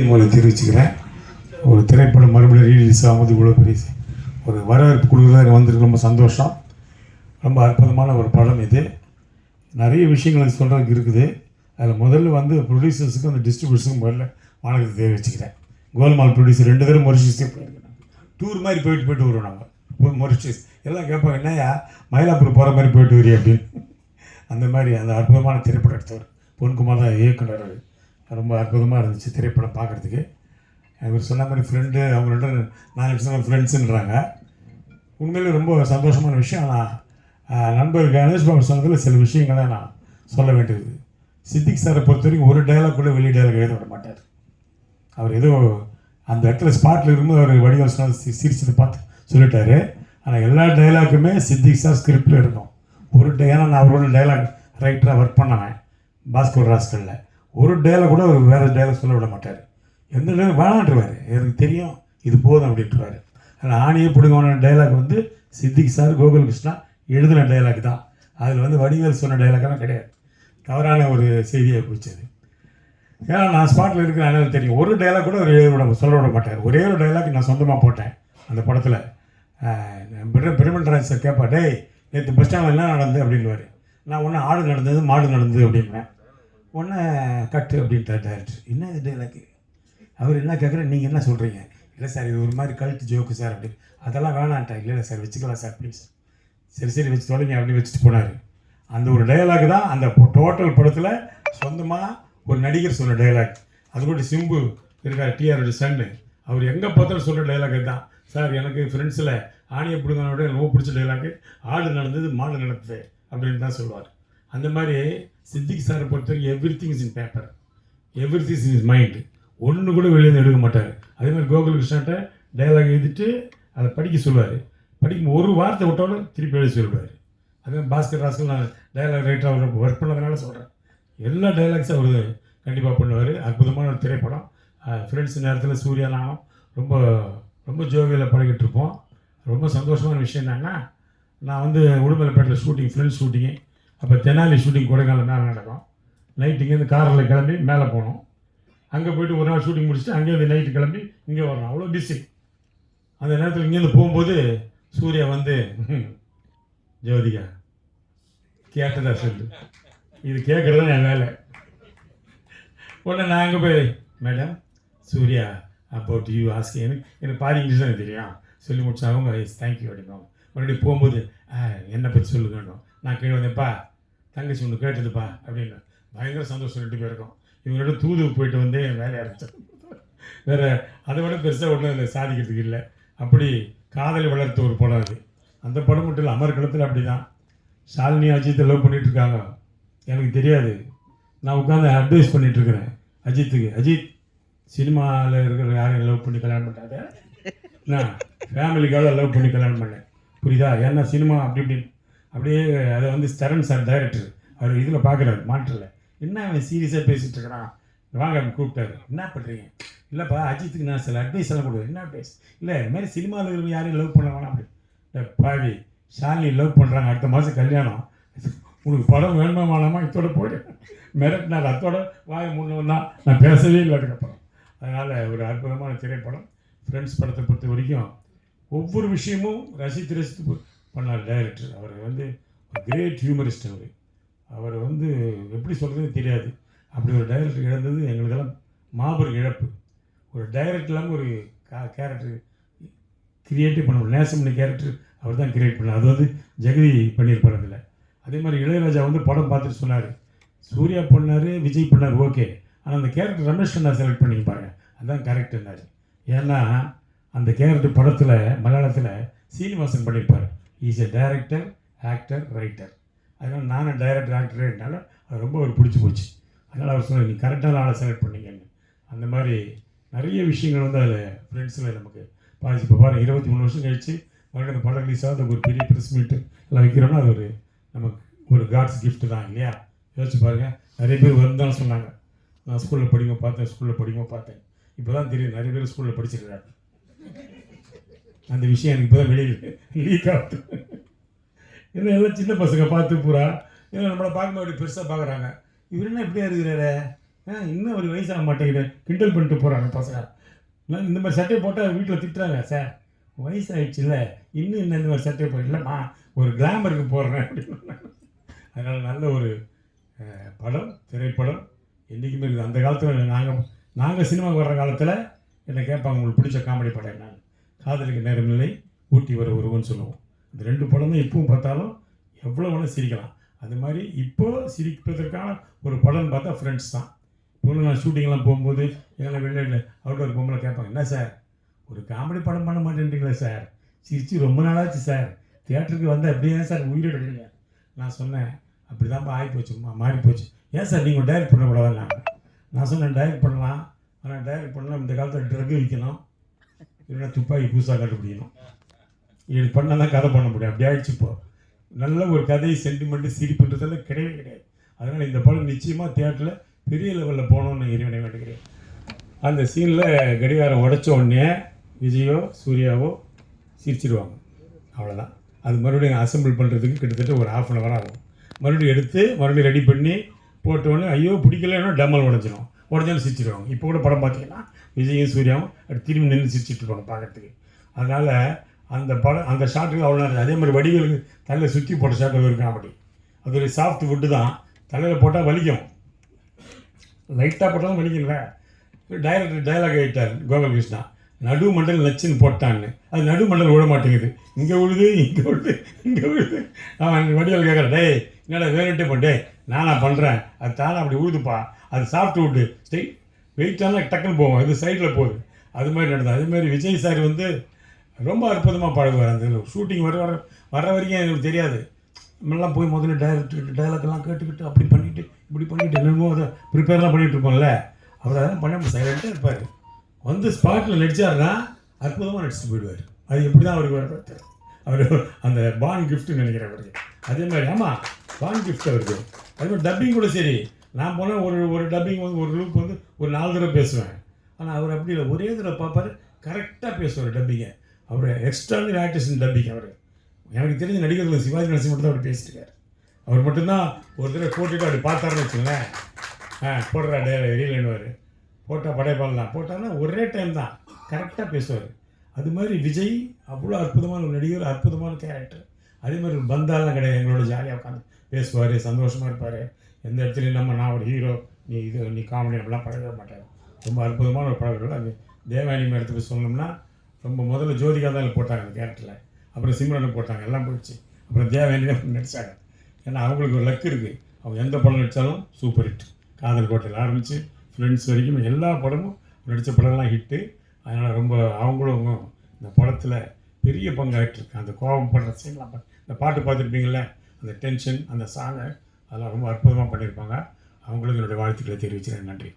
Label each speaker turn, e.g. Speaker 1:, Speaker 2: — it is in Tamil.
Speaker 1: உங்களை தெரிவிச்சுக்கிறேன். ஒரு திரைப்படம் மறுபடியும் ரீலீஸ் ஆகும்போது இவ்வளோ பெரிய ஒரு வரவேற்பு கொடுக்குறதா வந்திருக்கு. ரொம்ப சந்தோஷம். ரொம்ப அற்புதமான ஒரு படம் இது. நிறைய விஷயங்கள் சொல்கிறதுக்கு இருக்குது. அதில் முதல்ல வந்து ப்ரொடியூசர்ஸுக்கும் அந்த டிஸ்ட்ரிபியூட்டர்ஸுக்கும் முதல்ல வணக்கத்தை தெரிவிச்சுக்கிறேன். கோல்மால் ப்ரொடியூசர் ரெண்டு பேரும் மொரிஷியஸே போயிருக்கேன் டூர் மாதிரி போயிட்டு போயிட்டு வருவோம் நாங்கள் மொரிஷியஸ். எல்லாம் கேட்பாங்க என்னையா மயிலாப்பூர் போகிற மாதிரி போயிட்டு வரீ அப்படின்னு. அந்த மாதிரி அந்த அற்புதமான திரைப்படம் எடுத்தவர் பொன்குமார் தான் இயக்குனர் ரொம்ப அற்புதமாக இருந்துச்சு திரைப்படம் பார்க்குறதுக்கு. இவர் சொன்ன மாதிரி ஃப்ரெண்டு அவங்க ரெண்டு நாலு வருஷம் ஃப்ரெண்ட்ஸுன்றாங்க உண்மையிலே ரொம்ப சந்தோஷமான விஷயம். ஆனால் நண்பர் கணேஷ் பாபு சொன்னதில் சில விஷயங்களை நான் சொல்ல வேண்டியது. சித்திக் சாரை பொறுத்த வரைக்கும் ஒரு டைலாக் கூட வெளி டைலாக் எழுத விட மாட்டார். அவர் ஏதோ அந்த இடத்துல ஸ்பாட்டில் இருக்கும்போது அவர் வடிவல் சொன்ன சிரிச்சது சிரிச்சதை பார்த்து சொல்லிட்டாரு. ஆனால் எல்லா டைலாக்குமே சித்திக் சார் ஸ்கிரிப்டில் இருக்கும். ஒரு டை ஏன்னா நான் அவரோட டைலாக் ரைட்டராக ஒர்க் பண்ணவன். பாஸ்கர் ராஸ்கலில். ஒரு டேலை கூட அவர் வேறு டேலை சொல்ல விட மாட்டார். எந்த டைலாக் வேணான்றவார். எனக்கு தெரியும் இது போதும் அப்படின்ட்டுருவார் ஆனால் ஆணியை பிடுங்கவன டைலாக் வந்து சித்திக் சார் கோகுல் கிருஷ்ணா எழுதின டைலாக் தான். அதில் வந்து வடிவேல் சொன்ன டைலாக்லாம் கிடையாது. தவறான ஒரு செய்தியை குறிச்சது. ஏன்னா நான் ஸ்பாட்டில் இருக்கிற தெரியும். ஒரு டைலாக் கூட அவர் எழுத விட சொல்ல விட மாட்டார். ஒரே ஒரு டைலாக் நான் சொந்தமாக போட்டேன் அந்த படத்தில். பெருமண்டராஜ் சார் கேட்பா டேய் நேற்று பஸ் ஸ்டாண்டில் என்ன நடந்தது? அப்படின்வார் நான் ஒன்று ஆடு நடந்தது மாடு நடந்தது அப்படின்பேன் ஒன்று கட்டு அப்படின்ட்டார் டேரக்டர் என்ன இது டைலாக்கு அவர் என்ன கேட்குற நீங்கள் என்ன சொல்கிறீங்க இல்லை சார் இது ஒரு மாதிரி கழுத்து ஜோக்கு சார் அப்படின்னு அதெல்லாம் வேணான்ட்டா இல்லை இல்லை சார் வச்சுக்கலாம் சார் ப்ளீஸ் சரி சரி வச்சு தொலைங்க அப்படின்னு வச்சுட்டு போனார். அந்த ஒரு டயலாக் தான் அந்த டோட்டல் படத்தில் சொந்தமாக ஒரு நடிகர் சொன்ன டயலாக் அது கூட சிம்பு இருக்கார் டிஆரோட சன்னு அவர் எங்கே பார்த்தாலும் சொல்கிற டயலாக் தான். சார் எனக்கு ஃப்ரெண்ட்ஸில் ஆணியை பிடுங்கனோட எனக்கு ரொம்ப பிடிச்ச டயலாக் ஆடு நடந்தது மாடு நடந்தது அப்படின்னு தான் சொல்லுவார். அந்த மாதிரி சித்திக் சாரை பொறுத்த வரைக்கும் everything is in paper everything is is mind ஒன்று கூட வெளியே எடுக்க மாட்டார். அதே மாதிரி கோகுல் கிருஷ்ணாட்ட டயலாக் எழுதிட்டு அதை படிக்க சொல்லுவார். படிக்கும் ஒரு வார்த்தை விட்டாலும் திருப்பி எழுதி சொல்லுவார். அதே பாஸ்கர் ராசல் நான் டயலாக் அவர் ஒர்க் பண்ணதுனால சொல்கிறேன் எல்லா டைலாக்ஸும் அவர் கண்டிப்பாக பண்ணுவார். அற்புதமான ஒரு திரைப்படம். ஃப்ரெண்ட்ஸ் நேரத்தில் சூர்யா நானும் ரொம்ப ரொம்ப ஜோவியில் பழகிட்டு இருப்போம். ரொம்ப சந்தோஷமான விஷயம் என்னன்னா நான் வந்து உடுமலைப்பேட்டில் ஷூட்டிங் ஃப்ரெண்ட்ஸ் ஷூட்டிங்கு அப்போ தெனாலி ஷூட்டிங் கொடைக்கானல் மேலே நடக்கும். நைட் இங்கேருந்து காரில் கிளம்பி மேலே போனோம் அங்கே போயிட்டு ஒரு நாள் ஷூட்டிங் முடிச்சுட்டு அங்கேருந்து நைட்டு கிளம்பி இங்கே வரணும். அவ்வளோ பிஸி அந்த நேரத்தில் இங்கேருந்து போகும்போது சூர்யா வந்து ஜோதிகா கேட்டதா சொல்லு. இது கேட்குறது தான் என் வேலை. உடனே நான் அங்கே போய் madam Surya about you ask எனக்கு எனக்கு பாதி இங்கிலீஷ் தான் எனக்கு தெரியும். சொல்லி முடிச்சாங்க தேங்க்யூ அப்படிங்க மறுபடியும் போகும்போது "ஆ, என்னை பற்றி சொல்லுங்கணும் நான் கீழே வந்தேன்ப்பா தங்கச்சி ஒன்று கேட்டதுப்பா அப்படின்னு. பயங்கர சந்தோஷம் ரெண்டு பேருக்கும். இவங்களோட தூது போயிட்டு வந்து என் வேலையை ஆரம்பிச்சேன் வேறு அதை விட பெருசாக ஒன்றும் இல்லை சாதிக்கிறதுக்கு இல்லை. அப்படி காதலை வளர்த்த ஒரு படம் அது. அந்த படம் மட்டும் இல்லை அமர்க்களத்தில் அப்படி தான் ஷாலினி அஜித்தை லவ் பண்ணிகிட்ருக்காங்க இருக்காங்க. எனக்கு தெரியாது. நான் உட்காந்து அட்வைஸ் பண்ணிட்டு இருக்கிறேன் அஜித்துக்கு. அஜித் சினிமாவில் இருக்கிற யாரையும் லவ் பண்ணி கல்யாணம் பண்ணாத? நான் ஃபேமிலிக்காக லவ் பண்ணி கல்யாணம் பண்ணேன். புரியுதா? ஏன்னா சினிமா அப்படி இப்படி அப்படியே அதை வந்து சரண் சார் டைரக்டர் அவர் இதில் பார்க்குறாரு மாற்றில். என்ன அவன் சீரியஸாக பேசிகிட்டு இருக்கிறான்? வாங்க கூப்பிட்டாரு. என்ன பண்ணுறீங்க இல்லைப்பா அஜித்துக்கு நான் சில அட்வைஸ் எல்லாம் கொடுக்குறேன். என்ன அட்வைஸ் இல்லை இது மாதிரி சினிமாவில் இருக்கிற யாரையும் லவ் பண்ண வேணாம் அப்படி. பாவி ஷாலினி லவ் பண்ணுறாங்க அடுத்த மாதம் கல்யாணம். உனக்கு படம் வேணுமா வேணாமா? இதோட போயிடு மிரட்டினார். அத்தோட வாய் முன்னு நான் பேசவே இல்லை அதுக்கப்புறம். அதனால் ஒரு அற்புதமான திரைப்படம். ஃப்ரெண்ட்ஸ் படத்தை பொறுத்த வரைக்கும் ஒவ்வொரு விஷயமும் ரசித்து ரசித்து பண்ணார் டைரக்டர் அவர் வந்து கிரேட் ஹியூமரிஸ்ட் அவர். அவர் வந்து எப்படி சொல்கிறதுன்னு தெரியாது. அப்படி ஒரு டைரக்டர் இழந்தது எங்களுக்கெல்லாம் மாபெரும் இழப்பு. ஒரு டைரக்டர் இல்லாமல் ஒரு கேரக்டர் கிரியேட்டிவ் பண்ண முடியும் நேசமணி கேரக்டர் அவர் தான் கிரியேட் பண்ணார். அது வந்து ஜெகதி பண்ணியிருப்பார் அதில். அதே மாதிரி இளையராஜா வந்து படம் பார்த்துட்டு சொன்னார். சூர்யா பண்ணார் விஜய் பண்ணார் ஓகே. ஆனால் அந்த கேரக்டர் ரமேஷ் அண்ணா செலக்ட் பண்ணிப்பாங்க பாருங்க. அதுதான் கரெக்டுன்னாரு ஏன்னா அந்த கேரக்டர் படத்தில் மலையாளத்தில் சீனிவாசன் பண்ணியிருப்பார் is a director actor writer அதனால் நானும் டைரக்டர் ஆக்டர்னால அது ரொம்ப ஒரு பிடிச்சி போச்சு. அதனால் அவர் சொன்னார் நீ கரெக்டான ஆளை செலக்ட் பண்ணிங்கன்னு. அந்த மாதிரி நிறைய விஷயங்கள் வந்து அதில் ஃப்ரெண்ட்ஸில் நமக்கு பாதிச்சு. இப்போ பாருங்கள் இருபத்தி மூணு வருஷம் கழிச்சு மறுபடியும் அந்த படம் ரிலீஸ் ஆகுது. ஒரு பெரிய ப்ரெஸ் மீட்டு எல்லாம் வைக்கிறோம்னா அது ஒரு நமக்கு ஒரு காட்ஸ் கிஃப்ட்டு தான் இல்லையா? யோசிச்சு பாருங்கள் நிறைய பேர் வருந்தாலும் சொன்னாங்க. நான் ஸ்கூலில் படிக்கும் பார்த்தேன் ஸ்கூலில் படிக்கும் பார்த்தேன். இப்போ தான் தெரியும் நிறைய பேர் ஸ்கூலில் படிச்சிருக்காங்க அந்த விஷயம் எனக்கு இப்போ தான் வெளியில் லீக் ஆகுது. ஏன்னா எல்லாம் சின்ன பசங்க பார்த்து பூரா. ஏன்னா நம்மளை பார்க்கும்போது அப்படி பெருசாக பார்க்குறாங்க. இவர் என்ன இப்படியா இருக்கிறாரு? ஆ இன்னும் ஒரு வயசாக மாட்டேங்குது. கிண்டல் பண்ணிட்டு போகிறாங்க பசங்க. இந்த மாதிரி சட்டையை போட்டால் வீட்டில் திட்டுறாங்க சார். வயசாகிடுச்சுல்ல இன்னும் என்ன இந்த மாதிரி சட்டையை போட? ஒரு கிளாமருக்கு போடுறேன் அப்படின்னு. அதனால் நல்ல ஒரு படம் திரைப்படம். என்றைக்குமே இருக்குது. அந்த காலத்தில் நாங்கள் நாங்கள் சினிமாவுக்கு வர்ற காலத்தில் என்னை கேட்பாங்க உங்களுக்கு பிடிச்ச காமெடி படம் என்ன காதலுக்கு நேரமில்லை ஊட்டி வர உருவன்னு சொல்லுவோம். இந்த ரெண்டு படமும் இப்பவும் பார்த்தாலும் எவ்வளோ வேணால் சிரிக்கலாம். அது மாதிரி இப்போ சிரிப்பதற்கான ஒரு படம்னு பார்த்தா ஃப்ரெண்ட்ஸ் தான். இப்போ நான் ஷூட்டிங்லாம் போகும்போது எங்களை வெளியில் அவுட்டோர் பொம்பளை கேட்பாங்க என்ன சார்? ஒரு காமெடி படம் பண்ண மாட்டேன்றீங்களே சார்? சிரித்து ரொம்ப நாளாச்சு சார். தியேட்டருக்கு வந்தால் அப்படியே சார் உயிரிடுறீங்க நான் சொன்னேன் அப்படி தான் ஆகி போச்சு மாறி போச்சு ஏன் சார் நீங்கள் டைரக்ட் பண்ணக்கூடாது நான் நான் சொன்னேன் டைரக்ட் பண்ணலாம். ஆனால் டைரக்ட் பண்ணால் இந்த காலத்தில் ட்ரக் விற்கணும் இல்லைன்னா துப்பாக்கி புதுசாக கண்டுபிடிக்கணும். இது பண்ணால் தான் கதை பண்ண முடியும். அப்படி ஆயிடுச்சு இப்போ. நல்ல ஒரு கதை சென்டிமெண்ட்டு சிரிப்புன்றதெல்லாம் கிடையவே கிடையாது. அதனால் இந்த படம் நிச்சயமாக தியேட்டரில் பெரிய லெவலில் போகணும்னு இறைவனை வேண்டுகிறேன். அந்த சீனில் கடிகாரம் உடச்ச உடனே விஜயோ சூர்யாவோ சிரிச்சிடுவாங்க அவ்வளோதான் அது மறுபடியும் அசெம்பிள் பண்ணுறதுக்கு கிட்டத்தட்ட ஒரு ஹாஃப் அன் ஹவர் ஆகும். மறுபடியும் எடுத்து மறுபடியும் ரெடி பண்ணி போட்ட உடனே ஐயோ பிடிக்கலன்னா டம்மல் உடஞ்சிரும். உடஞ்சாலும் சிரிச்சிருவாங்க. இப்போ கூட படம் பார்த்தீங்கன்னா விஜயும் சூர்யாவும் அப்படி திரும்பி நின்று சிரிச்சிட்டு இருப்பாங்க பார்க்கறதுக்கு அதனால் அந்த படம் அந்த ஷாட்டுக்கு அவ்வளோ நேரம் அதே மாதிரி வடிகளுக்கு தலையில் சுற்றி போட்ட ஷாட்டு ஒரு காமெடி அது ஒரு சாஃப்ட் ஃபுட்டு தான். தலையில் போட்டால் வலிக்கும். லைட்டாக போட்டாலும் வலிக்கல டைரக்டர் டைலாக் ஆகிட்டார் கோபாலகிருஷ்ணா நடு மண்டல் நச்சுன்னு போட்டான்னு. அது நடு மண்டல் விழ மாட்டேங்குது. இங்கே விழுது இங்கே விழுது இங்கே விழுது நான் வடிவேல் கேட்குறேன் டேய் என்னடா வேணுன்ட்டே பண்ணே நானா பண்ணுறேன் அது தானே அப்படி உழுதுப்பா. அது சாஃப்ட் வுட்டு ஸ்ட்ரெயிட் வெயிட்டான டக்குன்னு போவோம் இது சைடில் போகுது. அது மாதிரி நடந்தது. அதே மாதிரி விஜய் சார் வந்து ரொம்ப அற்புதமாக பாடுவார் அந்த ஷூட்டிங் வர வர வர்ற வரைக்கும் எனக்கு தெரியாது. நம்மளாம் போய் முதல்ல டைரக்டர் டைலாக்லாம் கேட்டுக்கிட்டு அப்படி பண்ணிவிட்டு இப்படி பண்ணிட்டு என்னமோ அதை ப்ரிப்பேர்லாம் பண்ணிகிட்டு இருப்போம்ல. அவர் அதெல்லாம் பண்ண சைலண்ட்டாக இருப்பார். வந்து ஸ்பாட்டில் நடிச்சாருன்னா அற்புதமாக நடிச்சுட்டு போயிடுவார். அது எப்படி தான் அவருக்கு வர அவர் அந்த பான் கிஃப்ட்டு நினைக்கிறேன் அவருக்கு. அதே மாதிரி ஆமாம் பான் கிஃப்ட் அவருக்கு. அதே மாதிரி டப்பிங் கூட சரி. நான் போனால் ஒரு ஒரு டப்பிங் வந்து ஒரு லூப் வந்து ஒரு நாலு தடவை பேசுவேன். ஆனால் அவர் அப்படி இல்லை. ஒரே தடவை பார்ப்பார் கரெக்டாக பேசுவார் டப்பிங்கை அவர் எக்ஸ்ட்ரானரி ஆர்டிஸ்ட் டப்பிங் அவர். எனக்கு தெரிஞ்ச நடிகர்கள் சிவாஜி நரசிம்ம மட்டும் தான் அவர் பேசியிருக்காரு. அவர் மட்டும்தான் ஒரு தடவை போட்டுட்டு அப்படி பார்த்தாருன்னு வச்சுங்களேன் ஆ போடுறா டே ரீலன்னுவார் போட்டால் படைப்பாளலாம் போட்டான்னா ஒரே டைம் தான். கரெக்டாக பேசுவார். அது மாதிரி விஜய் அவ்வளோ அற்புதமான ஒரு நடிகர் அற்புதமான கேரக்டர் அதே மாதிரி ஒரு பந்தாலாம் கிடையாது. எங்களோட ஜாலியாக உட்காந்து பேசுவார் சந்தோஷமாக இருப்பார். எந்த இடத்துலையும் நம்ம நான் ஒரு ஹீரோ நீ இது நீ காமெடி அப்படிலாம் பழகவே மாட்டேன். ரொம்ப அற்புதமான ஒரு பழக்கம். அது தேவானியம் எடுத்து போய் சொல்லணும்னா ரொம்ப முதல்ல ஜோதிகா தான் போட்டாங்க அந்த கேரக்டரில் அப்புறம் சிம்ரனை போட்டாங்க எல்லாம் போயிடுச்சு. அப்புறம் தேவானி நடித்தாங்க ஏன்னா அவங்களுக்கு ஒரு லக் இருக்குது அவங்க எந்த படம் நடித்தாலும் சூப்பர் ஹிட் காதல் கோட்டையில் ஆரம்பித்து ஃப்ரெண்ட்ஸ் வரைக்கும் எல்லா படமும் நடித்த படம்லாம் ஹிட்டு அதனால் ரொம்ப அவங்களும் இந்த படத்தில் பெரிய பங்காயிட்டிருக்கு அந்த கோபம் படுற சீன்லாம் இந்த பாட்டு பார்த்துருப்பீங்களே அந்த டென்ஷன் அந்த சாங்கை அதெல்லாம் ரொம்ப அற்புதமாக பண்ணியிருப்பாங்க. அவங்களுக்கு என்னுடைய வாழ்த்துக்களை தெரிவிச்சுறேன் நன்றி.